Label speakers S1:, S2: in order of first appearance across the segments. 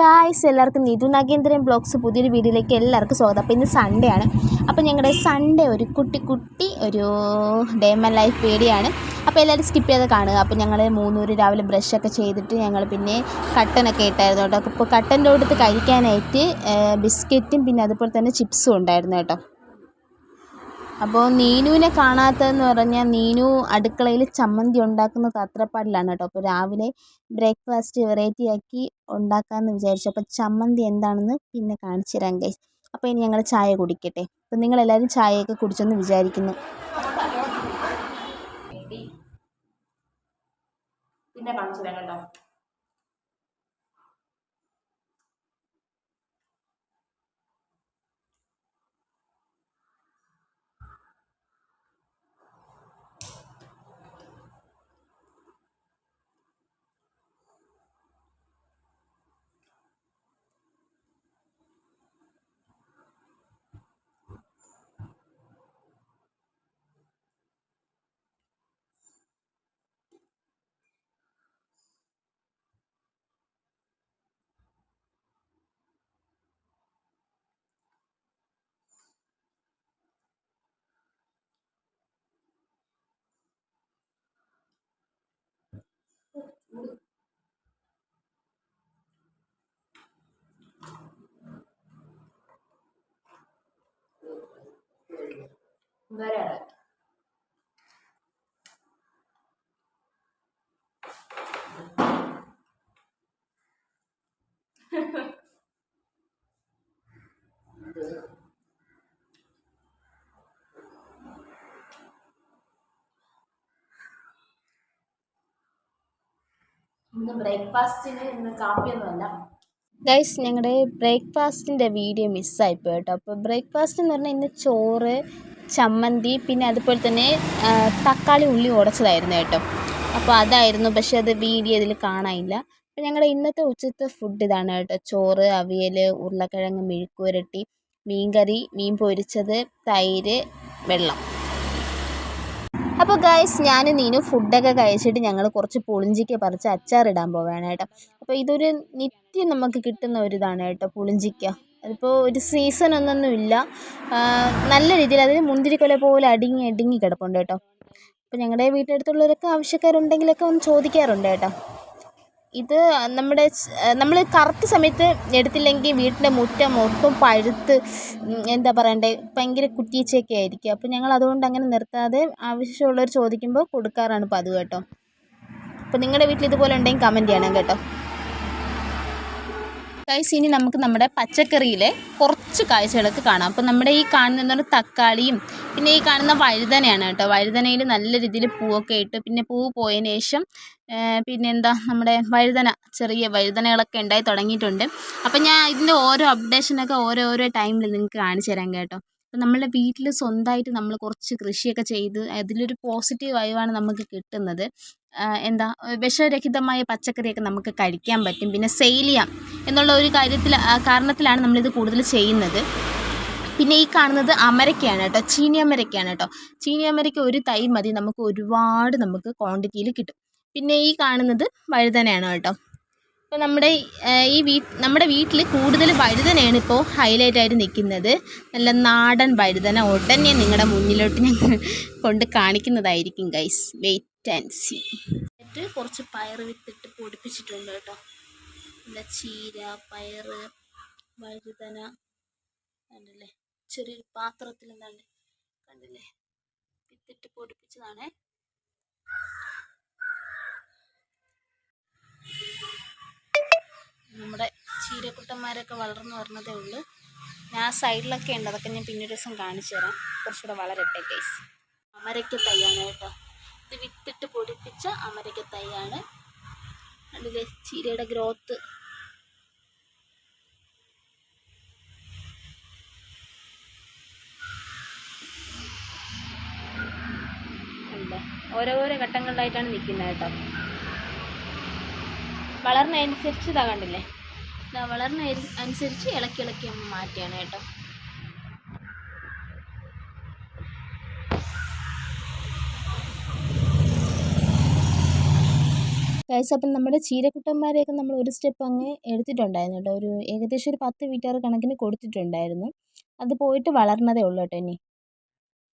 S1: Guys എല്ലാവർക്കും Nithu നഗേന്ദ്രൻ blogs പുതിയൊരു വീഡിയോയിലേക്ക് എല്ലാവർക്കും സ്വാഗതം. അപ്പോൾ ഇന്ന് സൺഡേ ആണ്. അപ്പോൾ ഞങ്ങളുടെ സൺഡേ ഒരു കുട്ടി കുട്ടി ഒരു ഡേ മൈ ലൈഫ് പേടിയാണ്. അപ്പോൾ എല്ലാവരും സ്കിപ്പ് ചെയ്ത് കാണുക. അപ്പോൾ ഞങ്ങൾ മൂന്നൂര് രാവിലെ ബ്രഷൊക്കെ ചെയ്തിട്ട് ഞങ്ങൾ പിന്നെ കട്ടനൊക്കെ ഇട്ടായിരുന്നു കേട്ടോ. അപ്പോൾ കട്ടന്റെ അടുത്ത് കഴിക്കാനായിട്ട് ബിസ്ക്കറ്റും പിന്നെ അതുപോലെ തന്നെ ചിപ്സും ഉണ്ടായിരുന്നു കേട്ടോ. അപ്പോൾ നീനുവിനെ കാണാത്തതെന്ന് പറഞ്ഞാൽ നീനു അടുക്കളയിൽ ചമ്മന്തി ഉണ്ടാക്കുന്ന തത്രപ്പാടിലാണ് കേട്ടോ. അപ്പോൾ രാവിലെ ബ്രേക്ക്ഫാസ്റ്റ് വെറൈറ്റി ആക്കി ഉണ്ടാക്കാമെന്ന് വിചാരിച്ചു. അപ്പോൾ ചമ്മന്തി എന്താണെന്ന് പിന്നെ കാണിച്ചു തരാം ഗൈസ് അപ്പോൾ ഇനി ഞങ്ങൾ ചായ കുടിക്കട്ടെ. അപ്പോൾ നിങ്ങളെല്ലാവരും ചായയൊക്കെ കുടിച്ചെന്ന് വിചാരിക്കുന്നു. പിന്നെ കാണിച്ചു തരാം കേട്ടോ. കാപ്പിയൊന്നുമല്ല. ഗൈസ് ഞങ്ങളുടെ ബ്രേക്ക്ഫാസ്റ്റിന്റെ വീഡിയോ മിസ്സായിപ്പോയി കേട്ടോ അപ്പോൾ ബ്രേക്ക്ഫാസ്റ്റ് എന്ന് പറഞ്ഞാൽ ഇന്ന് ചോറ് ചമ്മന്തി പിന്നെ അതുപോലെ തന്നെ തക്കാളി ഉള്ളി ഉടച്ചതായിരുന്നു കേട്ടോ. അപ്പോൾ അതായിരുന്നു പക്ഷെ അത് വീഡിയോ ഇതിൽ കാണാനില്ല. അപ്പോൾ ഞങ്ങളുടെ ഇന്നത്തെ ഉച്ചത്തെ ഫുഡ് ഇതാണ് കേട്ടോ. ചോറ് അവിയൽ ഉരുളക്കിഴങ്ങ് മെഴുക്കുവരട്ടി മീൻകറി മീൻ പൊരിച്ചത് തൈര് വെള്ളം. അപ്പോൾ ഗായ്സ് ഞാൻ നീനു ഫുഡൊക്കെ കഴിച്ചിട്ട് ഞങ്ങൾ കുറച്ച് പുളിഞ്ചിക്ക പറിച്ച് അച്ചാറിടാൻ പോവുകയാണ് കേട്ടോ. അപ്പോൾ ഇതൊരു നിത്യം നമുക്ക് കിട്ടുന്ന ഒരു ഇതാണ് കേട്ടോ പുളിഞ്ചിക്ക. അതിപ്പോൾ ഒരു സീസൺ ഒന്നൊന്നുമില്ല നല്ല രീതിയിൽ അതിന് മുന്തിരിക്കൊല പോലെ അടുങ്ങി അടുങ്ങി കിടപ്പുണ്ട് കേട്ടോ. അപ്പോൾ ഞങ്ങളുടെ വീട്ടിനടുത്തുള്ളവരൊക്കെ ആവശ്യക്കാരുണ്ടെങ്കിലൊക്കെ ഒന്ന് ചോദിക്കാറുണ്ട് കേട്ടോ. ഇത് നമ്മുടെ നമ്മൾ കറക്റ്റ് സമയത്ത് എടുത്തില്ലെങ്കിൽ വീട്ടിന്റെ മുറ്റം മൊത്തം പഴുത്ത് എന്താ പറയണ്ടേ ഭയങ്കര കുറ്റീച്ചയൊക്കെ ആയിരിക്കും. അപ്പോൾ ഞങ്ങൾ അതുകൊണ്ട് അങ്ങനെ നിർത്താതെ ആവശ്യമുള്ളവർ ചോദിക്കുമ്പോൾ കൊടുക്കാറാണ് പതിവ് കേട്ടോ. അപ്പോൾ നിങ്ങളുടെ വീട്ടിൽ ഇതുപോലെ ഉണ്ടെങ്കിൽ കമന്റ് ചെയ്യണം കേട്ടോ. ഗൈസ് ഇനി നമുക്ക് നമ്മുടെ പച്ചക്കറിയിലെ കുറച്ച് കാഴ്ചകളൊക്കെ കാണാം. അപ്പോൾ നമ്മുടെ ഈ കാണുന്ന തക്കാളിയും പിന്നെ ഈ കാണുന്ന വഴുതനയാണ് കേട്ടോ. വഴുതനയിൽ നല്ല രീതിയിൽ പൂവൊക്കെ ഇട്ട് പിന്നെ പൂവ് പോയതിന് ശേഷം പിന്നെന്താ നമ്മുടെ വഴുതന ചെറിയ വഴുതനകളൊക്കെ ഉണ്ടായി തുടങ്ങിയിട്ടുണ്ട്. അപ്പോൾ ഞാൻ ഇതിന്റെ ഓരോ അപ്ഡേഷനൊക്കെ ഓരോരോ ടൈമിൽ നിങ്ങൾക്ക് കാണിച്ചു തരാം കേട്ടോ. അപ്പോൾ നമ്മളുടെ വീട്ടിൽ സ്വന്തമായിട്ട് നമ്മൾ കുറച്ച് കൃഷിയൊക്കെ ചെയ്ത് അതിലൊരു പോസിറ്റീവ് വൈവാണ് നമുക്ക് കിട്ടുന്നത്. എന്താ വിഷരഹിതമായ പച്ചക്കറിയൊക്കെ നമുക്ക് കഴിക്കാൻ പറ്റും. പിന്നെ സെയിൽ ചെയ്യാം എന്നുള്ള ഒരു കാര്യത്തിൽ കാരണത്തിലാണ് നമ്മളിത് കൂടുതൽ ചെയ്യുന്നത്. പിന്നെ ഈ കാണുന്നത് അമരക്കയാണ് കേട്ടോ ചീനി അമരക്കയാണ് കേട്ടോ. ചീനി അമരക്ക ഒരു തൈ മതി നമുക്ക് ഒരുപാട് നമുക്ക് ക്വാണ്ടിറ്റിയിൽ കിട്ടും. പിന്നെ ഈ കാണുന്നത് വഴുതനയാണ് കേട്ടോ. ഇപ്പോൾ നമ്മുടെ ഈ വീ നമ്മുടെ വീട്ടിൽ കൂടുതൽ വഴുതനയാണ് ഇപ്പോൾ ഹൈലൈറ്റ് ആയിട്ട് നിൽക്കുന്നത് നല്ല നാടൻ വഴുതന. ഉടനെ നിങ്ങളുടെ മുന്നിലോട്ട് ഞങ്ങൾ കൊണ്ട് കാണിക്കുന്നതായിരിക്കും ഗൈസ് വെയിറ്റ് ആൻഡ് സി എന്നിട്ട് കുറച്ച് പയർ വിത്തിട്ട് പൊടിപ്പിച്ചിട്ടുണ്ട് കേട്ടോ. നല്ല ചീര പയർ വഴുതന. കണ്ടില്ലേ? ചെറിയൊരു പാത്രത്തിൽ എന്താണ് കണ്ടില്ലേ? വിത്തിട്ട് പൊടിപ്പിച്ചതാണേ. ചീരക്കുട്ടന്മാരൊക്കെ വളർന്നു വരുന്നതേ ഉള്ളൂ. ഞാൻ സൈഡിലൊക്കെ ഉണ്ട്. അതൊക്കെ ഞാൻ പിന്നൊരു ദിവസം കാണിച്ചു തരാം. കുറച്ചുകൂടെ വളരട്ടെ ഗൈസ് അമരയ്ക്ക തൈയാണ് കേട്ടോ. ഇത് വിത്തിട്ട് പൊടിപ്പിച്ച അമരയ്ക്ക തൈയാണ് അതിലെ ചീരയുടെ ഗ്രോത്ത് ഓരോ ഓരോരോ ഘട്ടങ്ങളിലായിട്ടാണ് നിൽക്കുന്നത് കേട്ടോ. വളർന്നതനുസരിച്ച് ഇതാ കണ്ടില്ലേ? ഇതാ വളർന്ന അനുസരിച്ച് ഇളക്കി ഇളക്കി നമ്മൾ കേട്ടോ. ഗൈസ് അപ്പം നമ്മുടെ ചീരക്കുട്ടന്മാരെയൊക്കെ നമ്മൾ ഒരു സ്റ്റെപ്പ് അങ്ങ് എടുത്തിട്ടുണ്ടായിരുന്നു കേട്ടോ. ഒരു ഏകദേശം ഒരു പത്ത് വീട്ടുകാർ കണക്കിന് കൊടുത്തിട്ടുണ്ടായിരുന്നു. അത് പോയിട്ട് വളർന്നതേ ഉള്ളൂ കേട്ടോ ഇനി.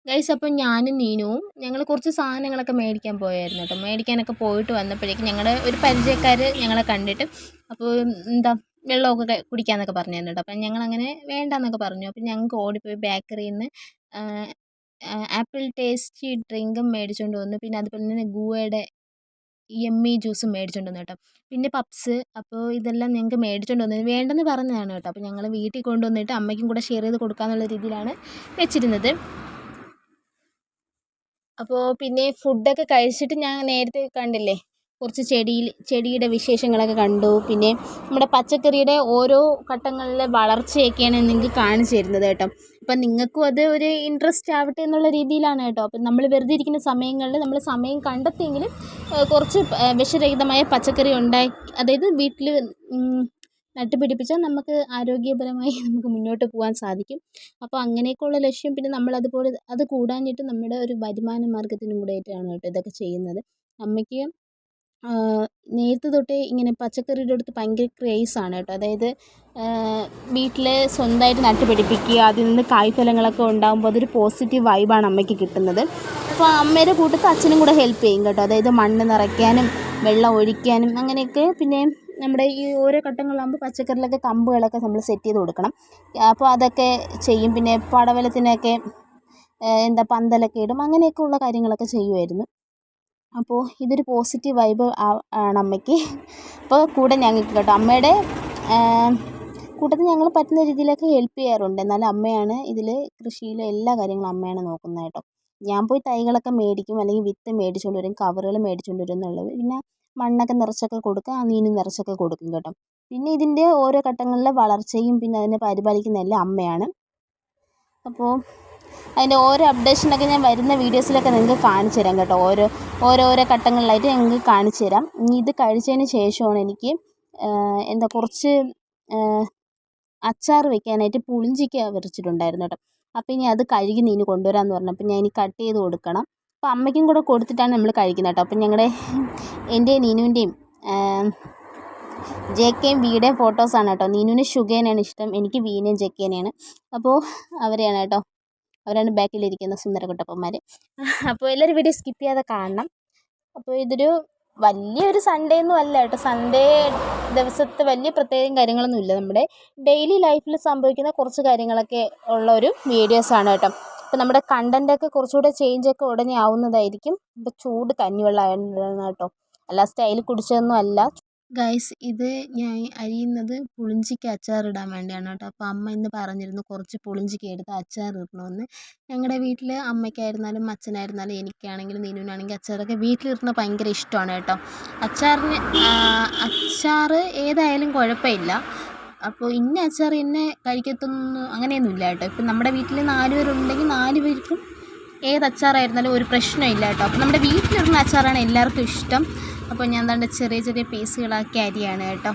S1: ഗൈസ് അപ്പം ഞാനും നീനുവും ഞങ്ങൾ കുറച്ച് സാധനങ്ങളൊക്കെ മേടിക്കാൻ പോയായിരുന്നു കേട്ടോ. മേടിക്കാനൊക്കെ പോയിട്ട് വന്നപ്പോഴേക്കും ഞങ്ങളുടെ ഒരു പരിചയക്കാർ ഞങ്ങളെ കണ്ടിട്ട്. അപ്പോൾ എന്താ വെള്ളമൊക്കെ കുടിക്കാമെന്നൊക്കെ പറഞ്ഞു തന്നിട്ട് അപ്പം ഞങ്ങളങ്ങനെ വേണ്ടാന്നൊക്കെ പറഞ്ഞു. അപ്പം ഞങ്ങൾക്ക് ഓടിപ്പോയി ബേക്കറിയിൽ നിന്ന് ആപ്പിൾ ടേസ്റ്റി ഡ്രിങ്കും മേടിച്ചുകൊണ്ട് വന്നു. പിന്നെ അതുപോലെ തന്നെ ഗൂവയുടെ യമ്മി ജ്യൂസും മേടിച്ചുകൊണ്ട് വന്നു കേട്ടോ. പിന്നെ പപ്സ് അപ്പോൾ ഇതെല്ലാം ഞങ്ങൾക്ക് മേടിച്ചുകൊണ്ട് വന്നു. വേണ്ടെന്ന് പറഞ്ഞതാണ് കേട്ടോ. അപ്പോൾ ഞങ്ങൾ വീട്ടിൽ കൊണ്ടുവന്നിട്ട് അമ്മയ്ക്കും കൂടെ ഷെയർ ചെയ്ത് കൊടുക്കാമെന്നുള്ള രീതിയിലാണ് വെച്ചിരുന്നത്. അപ്പോൾ പിന്നെ ഫുഡൊക്കെ കഴിച്ചിട്ട് ഞാൻ നേരത്തെ കണ്ടില്ലേ? കുറച്ച് ചെടിയിൽ ചെടിയുടെ വിശേഷങ്ങളൊക്കെ കണ്ടു. പിന്നെ നമ്മുടെ പച്ചക്കറിയുടെ ഓരോ ഘട്ടങ്ങളിലെ വളർച്ചയൊക്കെയാണ് നിങ്ങൾക്ക് കാണിച്ചു തരുന്നത് കേട്ടോ. അപ്പം നിങ്ങൾക്കും അത് ഒരു ഇൻട്രസ്റ്റ് ആവട്ടെ എന്നുള്ള രീതിയിലാണ് കേട്ടോ. അപ്പം നമ്മൾ വെറുതെ ഇരിക്കുന്ന സമയങ്ങളിൽ നമ്മൾ സമയം കണ്ടെത്തിയെങ്കിലും കുറച്ച് വിഷരഹിതമായ പച്ചക്കറി ഉണ്ടാക്കി അതായത് വീട്ടിൽ നട്ടുപിടിപ്പിച്ചാൽ നമുക്ക് ആരോഗ്യപരമായി നമുക്ക് മുന്നോട്ട് പോകാൻ സാധിക്കും. അപ്പോൾ അങ്ങനെയൊക്കെയുള്ള ലക്ഷ്യം പിന്നെ നമ്മൾ അതുപോലെ അത് കൂടാഞ്ഞിട്ട് നമ്മുടെ ഒരു വരുമാന മാർഗത്തിനും കൂടെ ആയിട്ടാണ് കേട്ടോ ഇതൊക്കെ ചെയ്യുന്നത്. അമ്മയ്ക്ക് നേരത്തെ തൊട്ടേ ഇങ്ങനെ പച്ചക്കറിയുടെ അടുത്ത് ഭയങ്കര ക്രേസാണ് കേട്ടോ. അതായത് വീട്ടിൽ സ്വന്തമായിട്ട് നട്ടുപിടിപ്പിക്കുക അതിൽ നിന്ന് കായ്ഫലങ്ങളൊക്കെ ഉണ്ടാകുമ്പോൾ അതൊരു പോസിറ്റീവ് വൈബാണ് അമ്മയ്ക്ക് കിട്ടുന്നത്. അപ്പോൾ അമ്മയുടെ കൂട്ടത്ത് അച്ഛനും കൂടെ ഹെൽപ്പ് ചെയ്യും കേട്ടോ. അതായത് മണ്ണ് നിറയ്ക്കാനും വെള്ളം ഒഴിക്കാനും അങ്ങനെയൊക്കെ പിന്നെ നമ്മുടെ ഈ ഓരോ ഘട്ടങ്ങളാകുമ്പോൾ പച്ചക്കറിയിലൊക്കെ കമ്പുകളൊക്കെ നമ്മൾ സെറ്റ് ചെയ്ത് കൊടുക്കണം. അപ്പോൾ അതൊക്കെ ചെയ്യും. പിന്നെ പടവലത്തിനൊക്കെ എന്താ പന്തലൊക്കെ ഇടും. അങ്ങനെയൊക്കെ ഉള്ള കാര്യങ്ങളൊക്കെ ചെയ്യുമായിരുന്നു അപ്പോൾ ഇതൊരു പോസിറ്റീവ് വൈബ് ആണ് അമ്മയ്ക്ക് അപ്പോൾ കൂടെ ഞങ്ങൾക്ക് കേട്ടോ അമ്മയുടെ കൂട്ടത്തിൽ ഞങ്ങൾ പറ്റുന്ന രീതിയിലൊക്കെ ഹെൽപ്പ് ചെയ്യാറുണ്ട്. എന്നാലും അമ്മയാണ് ഇതിൽ കൃഷിയിലെ എല്ലാ കാര്യങ്ങളും അമ്മയാണ് നോക്കുന്നത് കേട്ടോ ഞാൻ പോയി തൈകളൊക്കെ മേടിക്കും അല്ലെങ്കിൽ വിത്ത് മേടിച്ചുകൊണ്ട് വരും കവറുകൾ മേടിച്ചുകൊണ്ട് വരും എന്നുള്ളത്. പിന്നെ മണ്ണൊക്കെ നിറച്ചൊക്കെ കൊടുക്കുക നീനും നിറച്ചൊക്കെ കൊടുക്കും കേട്ടോ പിന്നെ ഇതിന്റെ ഓരോ ഘട്ടങ്ങളിലെ വളർച്ചയും പിന്നെ അതിനെ പരിപാലിക്കുന്ന എല്ലാം അമ്മയാണ്. അപ്പോൾ അതിന്റെ ഓരോ അപ്ഡേഷനൊക്കെ ഞാൻ വരുന്ന വീഡിയോസിലൊക്കെ നിങ്ങൾക്ക് കാണിച്ചു തരാം കേട്ടോ. ഓരോ ഓരോരോ ഘട്ടങ്ങളിലായിട്ട് ഞങ്ങൾക്ക് കാണിച്ചു തരാം. ഇത് കഴിച്ചതിന് ശേഷമാണ് എനിക്ക് എന്താ കുറച്ച് അച്ചാർ വെക്കാനായിട്ട് പുളിഞ്ചിക്ക വിറച്ചിട്ടുണ്ടായിരുന്നു കേട്ടോ. അപ്പോൾ ഇനി അത് കഴുകി നീന് കൊണ്ടുവരാമെന്ന് പറഞ്ഞു. പറഞ്ഞപ്പോൾ ഞാൻ ഇനി കട്ട് ചെയ്ത് കൊടുക്കണം. അപ്പോൾ അമ്മയ്ക്കും കൂടെ കൊടുത്തിട്ടാണ് നമ്മൾ കഴിക്കുന്നത് കേട്ടോ. അപ്പം ഞങ്ങളുടെ എന്റെയും നീനുവിന്റെയും ജെ കെയും വിയുടെയും ഫോട്ടോസാണ് കേട്ടോ. നീനുവിന് ഷുഗേനാണ് ഇഷ്ടം. എനിക്ക് വീനയും ജെ കെനെയാണ് അപ്പോൾ അവരെയാണ് കേട്ടോ. അവരാണ് ബാക്കിലിരിക്കുന്ന സുന്ദരകുട്ടപ്പന്മാർ അപ്പോൾ എല്ലാവരും വീഡിയോ സ്കിപ്പ് ചെയ്യാതെ കാണണം. അപ്പോൾ ഇതൊരു വലിയൊരു സൺഡേ ഒന്നും അല്ല കേട്ടോ. സൺഡേ ദിവസത്തെ വലിയ പ്രത്യേകം കാര്യങ്ങളൊന്നും ഇല്ല. നമ്മുടെ ഡെയിലി ലൈഫിൽ സംഭവിക്കുന്ന കുറച്ച് കാര്യങ്ങളൊക്കെ ഉള്ള ഒരു വീഡിയോസാണ് കേട്ടോ. അപ്പോൾ നമ്മുടെ കണ്ടന്റൊക്കെ കുറച്ചുകൂടെ ചേഞ്ചൊക്കെ ഉടനെ ആവുന്നതായിരിക്കും. ഇപ്പോൾ ചൂട് കഞ്ഞിവെള്ളം ആയതുകൊണ്ടാണ് കേട്ടോ. അല്ല സ്റ്റൈൽ കുടിച്ചതൊന്നും അല്ല. ഗൈസ് ഇത് ഞാൻ അരിയുന്നത് പുളിഞ്ചിക്ക് അച്ചാറിടാൻ വേണ്ടിയാണ് കേട്ടോ. അപ്പോൾ അമ്മ ഇന്ന് പറഞ്ഞിരുന്നു കുറച്ച് പുളിഞ്ചിക്ക എടുത്ത് അച്ചാർ ഇടണമെന്ന് ഞങ്ങളുടെ വീട്ടിൽ അമ്മയ്ക്കായിരുന്നാലും അച്ഛനായിരുന്നാലും എനിക്കാണെങ്കിലും നീനുവിനാണെങ്കിലും അച്ചാറൊക്കെ വീട്ടിലിടുന്നത് ഭയങ്കര ഇഷ്ടമാണ് കേട്ടോ. അച്ചാറിന് അച്ചാർ ഏതായാലും കുഴപ്പമില്ല. അപ്പോൾ ഇന്ന അച്ചാർ ഇന്നെ കഴിക്കത്തൊന്നും അങ്ങനെയൊന്നുമില്ല കേട്ടോ. ഇപ്പം നമ്മുടെ വീട്ടിൽ നാല് പേരുണ്ടെങ്കിൽ നാല് പേർക്കും ഏത് അച്ചാറായിരുന്നാലും ഒരു പ്രശ്നമില്ല കേട്ടോ. അപ്പോൾ നമ്മുടെ വീട്ടിലിടുന്ന അച്ചാറാണ് എല്ലാവർക്കും ഇഷ്ടം. അപ്പോൾ ഞാൻ എന്താണ് ചെറിയ ചെറിയ പീസുകളാക്കി അരിയാണ് കേട്ടോ.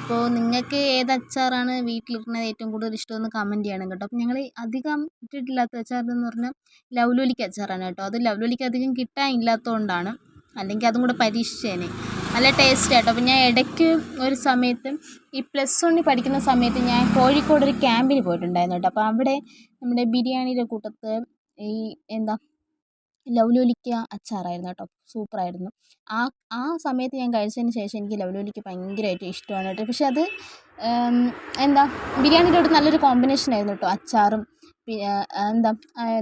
S1: അപ്പോൾ നിങ്ങൾക്ക് ഏത് അച്ചാറാണ് വീട്ടിലിരുന്നത് ഏറ്റവും കൂടുതൽ ഇഷ്ടമെന്ന് കമന്റ് ചെയ്യണം കേട്ടോ. അപ്പോൾ ഞങ്ങൾ അധികം ഇട്ടിട്ടില്ലാത്ത അച്ചാറെന്ന് പറഞ്ഞാൽ ലവ്ലോലിക്ക് അച്ചാറാണ് കേട്ടോ. അത് ലവ്ലോലിക്ക് അധികം കിട്ടാൻ ഇല്ലാത്തതുകൊണ്ടാണ് അല്ലെങ്കിൽ അതും കൂടെ പരീക്ഷിച്ചേനെ. നല്ല ടേസ്റ്റ് കേട്ടോ അപ്പോൾ ഞാൻ ഇടയ്ക്ക് ഒരു സമയത്ത് ഈ പ്ലസ് വണ്ണിൽ പഠിക്കുന്ന സമയത്ത് ഞാൻ കോഴിക്കോട് ഒരു ക്യാമ്പിന് പോയിട്ടുണ്ടായിരുന്നു കേട്ടോ. അപ്പോൾ അവിടെ നമ്മുടെ ബിരിയാണിയുടെ കൂട്ടത്ത് ഈ എന്താ ലൗലോലിക്ക അച്ചാറായിരുന്നു കേട്ടോ. സൂപ്പറായിരുന്നു. ആ ആ സമയത്ത് ഞാൻ കഴിച്ചതിന് ശേഷം എനിക്ക് ലൗലോലിക്ക ഭയങ്കരമായിട്ട് ഇഷ്ടമാണ് കേട്ടോ. പക്ഷേ അത് എന്താ ബിരിയാണിയുടെ കൂടെ നല്ലൊരു കോമ്പിനേഷൻ ആയിരുന്നു കേട്ടോ. അച്ചാറും എന്താ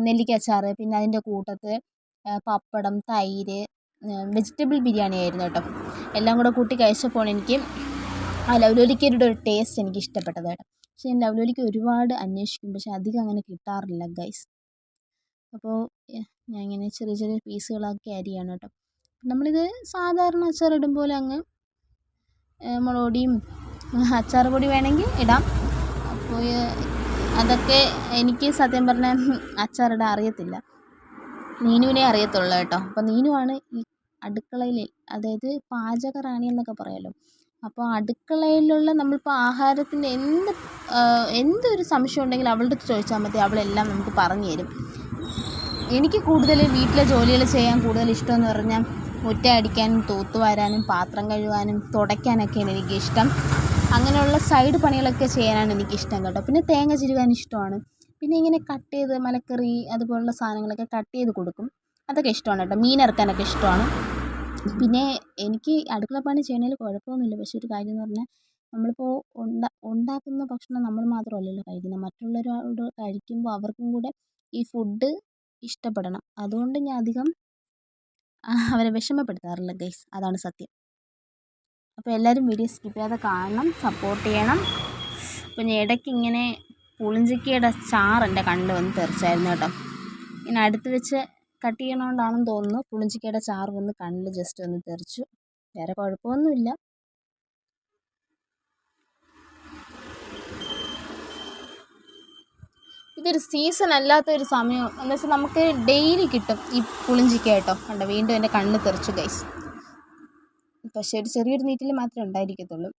S1: നെല്ലിക്ക അച്ചാർ പിന്നെ അതിന്റെ കൂട്ടത്ത് പപ്പടം തൈര് വെജിറ്റബിൾ ബിരിയാണി ആയിരുന്നു കേട്ടോ. എല്ലാം കൂടെ കൂട്ടി കഴിച്ചപ്പോൾ എനിക്ക് ആ ലൗലോലിക്കയുടെ ഒരു ടേസ്റ്റ് എനിക്ക് ഇഷ്ടപ്പെട്ടത് കേട്ടോ പക്ഷേ ഞാൻ ലൗലോലിക്ക ഒരുപാട് അന്വേഷിക്കും. പക്ഷേ അധികം അങ്ങനെ കിട്ടാറില്ല ഗൈസ് അപ്പോൾ ഞാൻ ഇങ്ങനെ ചെറിയ ചെറിയ പീസുകളാക്കി അരിയാണ് കേട്ടോ നമ്മളിത് സാധാരണ അച്ചാറിടും പോലെ അങ്ങ് മുളക് പൊടിയും അച്ചാർ പൊടി വേണമെങ്കിൽ ഇടാം. അപ്പോൾ അതൊക്കെ എനിക്ക് സത്യം പറഞ്ഞാൽ അച്ചാറിടാൻ അറിയത്തില്ല. നീനുവിനെ അറിയത്തുള്ളൂ കേട്ടോ. അപ്പോൾ നീനുവാണ് ഈ അടുക്കളയിൽ അതായത് പാചക റാണി എന്നൊക്കെ പറയാലോ. അപ്പോൾ അടുക്കളയിലുള്ള നമ്മളിപ്പോൾ ആഹാരത്തിന്റെ എന്ത് എന്തൊരു സംശയം ഉണ്ടെങ്കിലും അവളുടെ അടുത്ത് ചോദിച്ചാൽ മതി. അവളെല്ലാം നമുക്ക് പറഞ്ഞു തരും. എനിക്ക് കൂടുതൽ വീട്ടിലെ ജോലികൾ ചെയ്യാൻ കൂടുതൽ ഇഷ്ടമെന്ന് പറഞ്ഞാൽ മുറ്റ അടിക്കാനും തൂത്തുവാരാനും പാത്രം കഴുകാനും തുടയ്ക്കാനൊക്കെയാണ് എനിക്കിഷ്ടം. അങ്ങനെയുള്ള സൈഡ് പണികളൊക്കെ ചെയ്യാനാണ് എനിക്കിഷ്ടം കേട്ടോ. പിന്നെ തേങ്ങ ചിരുകാൻ ഇഷ്ടമാണ്. പിന്നെ ഇങ്ങനെ കട്ട് ചെയ്ത് മലക്കറി അതുപോലുള്ള സാധനങ്ങളൊക്കെ കട്ട് ചെയ്ത് കൊടുക്കും. അതൊക്കെ ഇഷ്ടമാണ് കേട്ടോ. മീൻ ഇറക്കാനൊക്കെ ഇഷ്ടമാണ്. പിന്നെ എനിക്ക് അടുക്കള പണി ചെയ്യണതിൽ കുഴപ്പമൊന്നുമില്ല. പക്ഷേ ഒരു കാര്യം എന്ന് പറഞ്ഞാൽ നമ്മളിപ്പോൾ ഉണ്ടാ ഉണ്ടാക്കുന്ന ഭക്ഷണം നമ്മൾ മാത്രമല്ലല്ലോ കഴിക്കുന്നത്. മറ്റുള്ളവരോട് കഴിക്കുമ്പോൾ അവർക്കും കൂടെ ഈ ഫുഡ് ഇഷ്ടപ്പെടണം. അതുകൊണ്ട് ഞാൻ അധികം അവരെ വിഷമപ്പെടുത്താറില്ല ഗൈസ് അതാണ് സത്യം. അപ്പോൾ എല്ലാവരും വീഡിയോ സ്കിപ്പ് ചെയ്യാതെ കാണണം സപ്പോർട്ട് ചെയ്യണം. അപ്പോൾ ഞാൻ ഇടയ്ക്ക് ഇങ്ങനെ പുളിഞ്ചിക്കയുടെ ചാർ എന്റെ കണ്ണിൽ വന്ന് തെറിച്ചായിരുന്നു കേട്ടോ. ഇനി അടുത്ത് വെച്ച് കട്ട് ചെയ്യണോണ്ടാണെന്ന് തോന്നുന്നു. പുളിഞ്ചിക്കയുടെ ചാറ് വന്ന് കണ്ണിൽ ജസ്റ്റ് ഒന്ന് തെറിച്ചു. വേറെ കുഴപ്പമൊന്നുമില്ല. ഇതൊരു സീസൺ അല്ലാത്ത ഒരു സമയം. എന്ന് വെച്ചാൽ നമുക്ക് ഡെയിലി കിട്ടും ഈ പുളിഞ്ചിക്ക കേട്ടോ. കണ്ടോ? വീണ്ടും എന്റെ കണ്ണ് തെറിച്ചു ഗൈസ് പക്ഷേ ഒരു ചെറിയൊരു നീറ്റിൽ മാത്രമേ ഉണ്ടായിരിക്കത്തുള്ളൂ.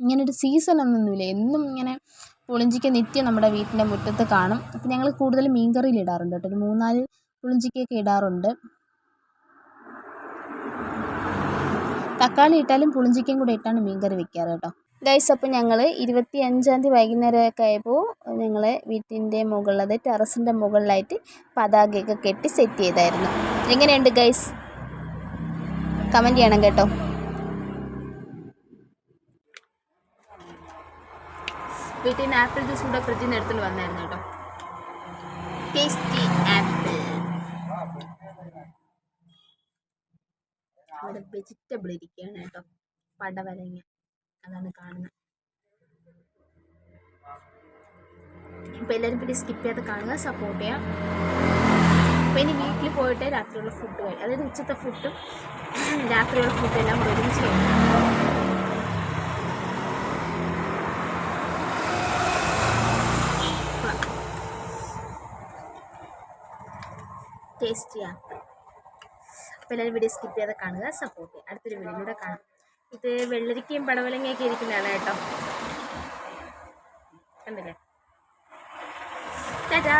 S1: ഇങ്ങനൊരു സീസൺ എന്നൊന്നുമില്ല. എന്നും ഇങ്ങനെ പുളിഞ്ചിക്ക നിത്യം നമ്മുടെ വീട്ടിന്റെ മുറ്റത്ത് കാണും. അപ്പം ഞങ്ങൾ കൂടുതൽ മീൻകറിയിൽ ഇടാറുണ്ട് കേട്ടോ. ഒരു മൂന്നാൽ പുളിഞ്ചിക്കയൊക്കെ ഇടാറുണ്ട്. തക്കാളി ഇട്ടാലും പുളിഞ്ചിക്കയും കൂടെ ഇട്ടാണ് മീൻകറി വെക്കാറ് കേട്ടോ. ഗൈസ് അപ്പോൾ ഞങ്ങൾ ഇരുപത്തി അഞ്ചാം തീയതി വൈകുന്നേരമൊക്കെ ആയപ്പോൾ ഞങ്ങൾ വീട്ടിന്റെ മുകളിലത് ടെറസിന്റെ മുകളിലായിട്ട് പതാകയൊക്കെ കെട്ടി സെറ്റ് ചെയ്തായിരുന്നു. എങ്ങനെയുണ്ട് ഗൈസ് കമന്റ് ചെയ്യണം കേട്ടോ. വീട്ടിൽ നിന്ന് ആപ്പിൾ ജ്യൂസ് കൂടെ ഫ്രിഡ്ജിൽ നിന്ന് എടുത്തുകൊണ്ട് വന്നായിരുന്നു കേട്ടോ. ടേസ്റ്റി ആപ്പിൾ അവിടെ വെജിറ്റബിൾ ഇരിക്കുകയാണ് കേട്ടോ. പടവലങ്ങ. അതാണ് കാണുന്നത്. അപ്പോൾ എല്ലാവരും പിന്നെ സ്കിപ്പ് ചെയ്യാതെ കാണുക സപ്പോർട്ട് ചെയ്യാം അപ്പോൾ ഇനി വീട്ടിൽ പോയിട്ട് രാത്രിയുള്ള ഫുഡ് കഴിക്കും അതായത് ഉച്ചത്തെ ഫുഡും രാത്രിയുള്ള ഫുഡും എല്ലാം ഒരുമിച്ച് കഴിക്കും. ടേസ്റ്റിയാണ് അപ്പോൾ എല്ലാവരും വീഡിയോ സ്കിപ്പ് ചെയ്യാതെ കാണുക സപ്പോർട്ട് ചെയ്യുക. അടുത്തൊരു വീഡിയോയിലൂടെ കാണാം. ഇത് വെള്ളരിക്കയും പടവലങ്ങയൊക്കെ ഇരിക്കുന്നതാണ് കേട്ടോ. കണ്ടില്ലേ? ടാറ്റാ.